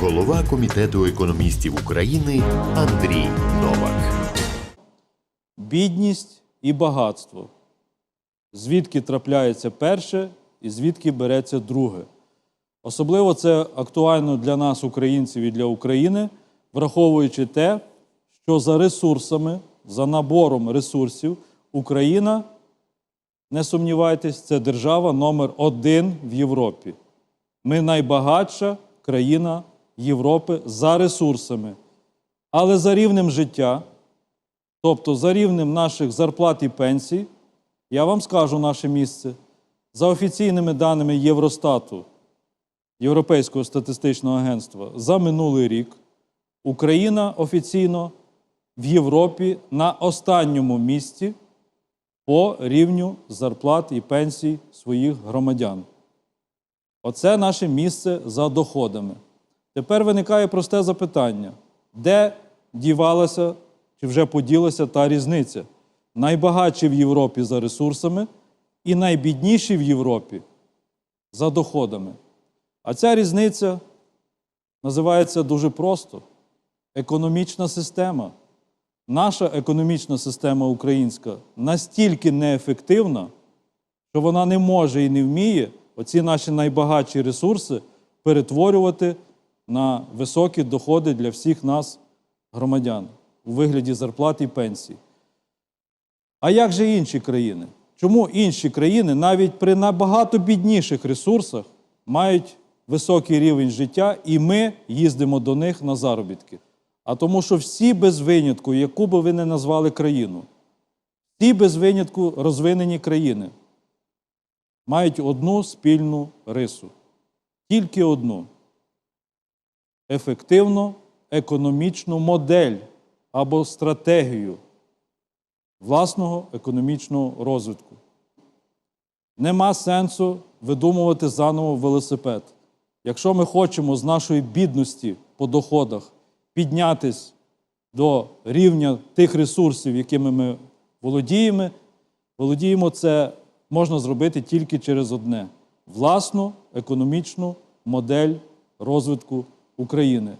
голова комітету економістів України Андрій Новак. бідність і багатство. Звідки трапляється перше і звідки береться друге. Особливо це актуально для нас, українців, і для України, враховуючи те, що за ресурсами, за набором ресурсів Україна, не сумнівайтесь, це держава номер один в Європі. Ми найбагатша країна Європи за ресурсами. Але за рівнем життя, тобто за рівнем наших зарплат і пенсій, я вам скажу наше місце. За офіційними даними Євростату, Європейського статистичного агентства, за минулий рік Україна офіційно в Європі на останньому місці по рівню зарплат і пенсій своїх громадян. Оце наше місце за доходами. Тепер виникає просте запитання: де дівалася чи вже поділася та різниця? Найбагатші в Європі за ресурсами і найбідніші в Європі за доходами. А ця різниця називається дуже просто економічна система. Наша економічна система українська настільки неефективна, що вона не може і не вміє оці наші найбагатші ресурси перетворювати на високі доходи для всіх нас, громадян, у вигляді зарплат і пенсій. А як же інші країни? Чому інші країни навіть при набагато бідніших ресурсах мають високий рівень життя, і ми їздимо до них на заробітки? А тому, що всі без винятку, яку би ви не назвали країну, всі без винятку розвинені країни мають одну спільну рису. Тільки одну ефективну економічну модель або стратегію власного економічного розвитку. Нема сенсу видумувати заново велосипед. Якщо ми хочемо з нашої бідності по доходах піднятись до рівня тих ресурсів, якими ми володіємо, володіємо це можна зробити тільки через одне власну економічну модель розвитку України.